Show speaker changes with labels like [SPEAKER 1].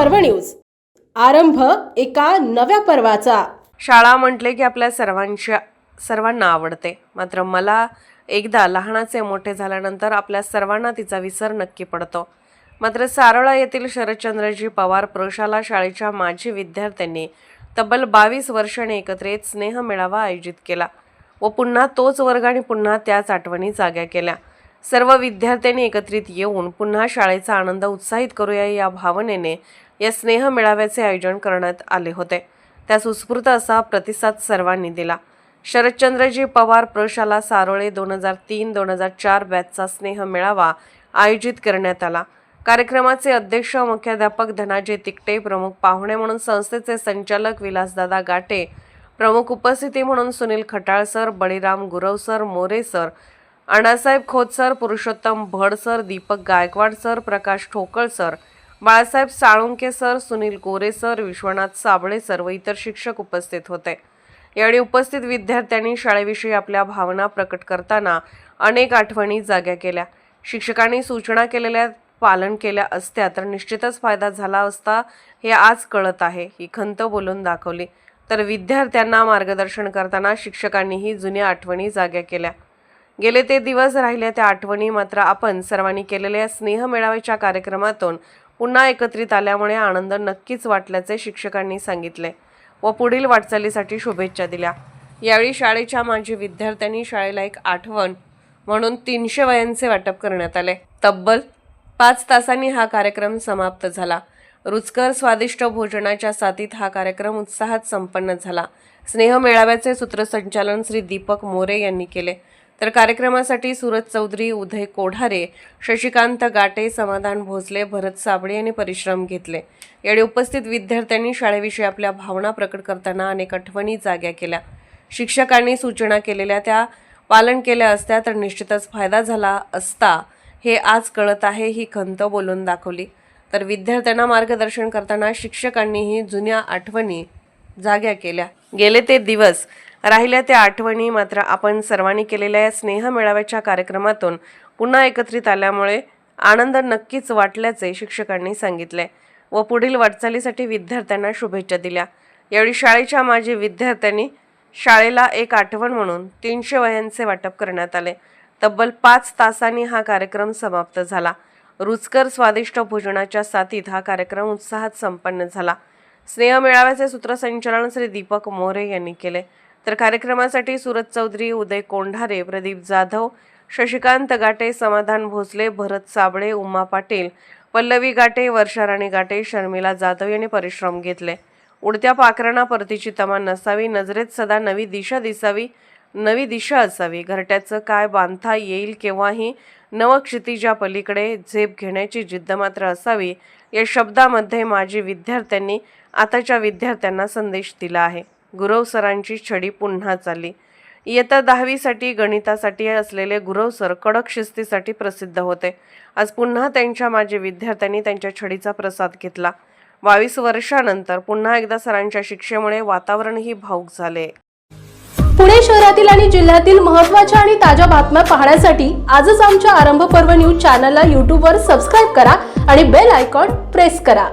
[SPEAKER 1] पर्व न्यूज. आरंभ एका नव्या पर्वाचा.
[SPEAKER 2] शाळा म्हटले की आपल्या सर्वांच्या सर्वांना आवडते. मात्र मला एकदा लहानाचे मोठे झाल्यानंतर आपल्या सर्वांना तिचा विसर नक्की पडतो. मात्र सारोळा येथील शरदचंद्रजी पवार प्रशाला शाळेच्या माजी विद्यार्थ्यांनी तब्बल बावीस वर्षांनी एकत्रित स्नेह मेळावा आयोजित केला व पुन्हा तोच वर्ग आणि पुन्हा त्याच आठवणी जाग्या केल्या. सर्व विद्यार्थ्यांनी एकत्रित येऊन पुन्हा शाळेचा आनंद उत्साहित करूया या भावनेने या स्नेह मेळाव्याचे आयोजन करण्यात आले होते. त्यास उत्स्फूर्त असा प्रतिसाद सर्वांनी दिला. शरदचंद्रजी पवार प्रशाला सारोळे दोन हजार तीन दोन हजार चार बॅचचा स्नेह मेळावा आयोजित करण्यात आला. कार्यक्रमाचे अध्यक्ष मुख्याध्यापक धनाजी तिकटे प्रमुख पाहुणे म्हणून संस्थेचे संचालक विलासदादा गाटे प्रमुख उपस्थिती म्हणून Sunil Khatal sir Baliram Gurav sir More sir Annasaheb Khot sir Purushottam Bhad sir Deepak Gaikwad sir Prakash Thokal sir Balasaheb Salunke sir Sunil Gore sir Vishwanath Sable sir व इतर शिक्षक उपस्थित होते. यावेळी उपस्थित विद्यार्थ्यांनी शाळेविषयी आपल्या भावना प्रकट करताना अनेक आठवणी जाग्या केल्या. शिक्षकांनी सूचना केलेल्या पालन केल्या असत्या तर निश्चितच फायदा झाला असता हे आज कळत आहे ही खंत बोलून दाखवली. तर विद्यार्थ्यांना मार्गदर्शन करताना शिक्षकांनीही जुन्या आठवणी जाग्या केल्या. गेले ते दिवस राहिल्या त्या आठवणी मात्र आपण सर्वांनी केलेल्या स्नेह मेळाव्याच्या कार्यक्रमातून पुन्हा एकत्रित आल्यामुळे आनंद नक्कीच वाटल्याचे शिक्षकांनी सांगितले व पुढील वाटचालीसाठी शुभेच्छा दिल्या. यावेळी शाळेच्या माजी विद्यार्थ्यांनी शाळेला एक आठवण म्हणून तीनशे वयांचे वाटप करण्यात आले. तब्बल पाच तासांनी हा कार्यक्रम समाप्त झाला. रुचकर स्वादिष्ट भोजनाच्या साथीत हा कार्यक्रम उत्साहात संपन्न झाला. स्नेह मेळाव्याचे सूत्रसंचालन श्री दीपक मोरे यांनी केले. तर कार्यक्रमासाठी सुरज चौधरी उदय कोढारे शशिकांत गाटे समाधान भोसले भरत साबळे यांनी परिश्रम घेतले. यावेळी उपस्थित विद्यार्थ्यांनी शाळेविषयी आपल्या भावना प्रकट करताना अनेक आठवणी जाग्या केल्या. शिक्षकांनी सूचना केलेल्या त्या पालन केल्या असत्या तर निश्चितच फायदा झाला असता हे आज कळत आहे ही खंत बोलून दाखवली. तर विद्यार्थ्यांना मार्गदर्शन करताना शिक्षकांनीही जुन्या आठवणी जाग्या केल्या. गेले ते दिवस राहिल्या त्या आठवणी मात्र आपण सर्वांनी केलेल्या या स्नेह मेळाव्याच्या कार्यक्रमातून पुन्हा एकत्रित आल्यामुळे आनंद नक्कीच वाटल्याचे शिक्षकांनी सांगितले व पुढील वाटचालीसाठी विद्यार्थ्यांना शुभेच्छा दिल्या. यावेळी शाळेच्या माजी विद्यार्थ्यांनी शाळेला एक आठवण म्हणून तीनशे वह्यांचे वाटप करण्यात आले. तब्बल पाच तासांनी हा कार्यक्रम समाप्त झाला. रुचकर स्वादिष्ट भोजनाच्या साथीत हा कार्यक्रम उत्साहात संपन्न झाला. स्नेह मेळाव्याचे सूत्रसंचालन श्री दीपक मोरे यांनी केले. तर कार्यक्रमासाठी सुरत चौधरी उदय कोंढारे प्रदीप जाधव शशिकांत गाटे समाधान भोसले भरत साबळे उमा पाटील पल्लवी गाटे वर्षाराणी गाटे शर्मिला जाधव यांनी परिश्रम घेतले. उडत्या पाखरांना परतीची तमा नसावी नजरेत सदा नवी दिशा दिसावी नवी दिशा असावी. घरट्याचं काय बांधता येईल केव्हाही नवक्षितिजा पलीकडे झेप घेण्याची जिद्द मात्र असावी या शब्दामध्ये माजी विद्यार्थ्यांनी आताच्या विद्यार्थ्यांना संदेश दिला आहे. गुरव सरांची छडी पुन्हा चालली. इयत्ता दहावीसाठी गणितासाठी असलेले गुरव सर कडक शिस्तीसाठी प्रसिद्ध होते. आज पुन्हा त्यांच्या माझे विद्यार्थ्यांनी त्यांच्या छडीचा प्रसाद घेतला. बावीस वर्षानंतर पुन्हा एकदा सरांच्या शिक्षेमुळे वातावरणही भाऊक झाले.
[SPEAKER 1] पुणे शहरातील आणि जिल्ह्यातील महत्त्वाच्या आणि ताज्या बातम्या पाहण्यासाठी आजच आमच्या आरंभ पर्व न्यूज चॅनलला यूट्यूबवर सबस्क्राईब करा आणि बेल आयकॉन प्रेस करा.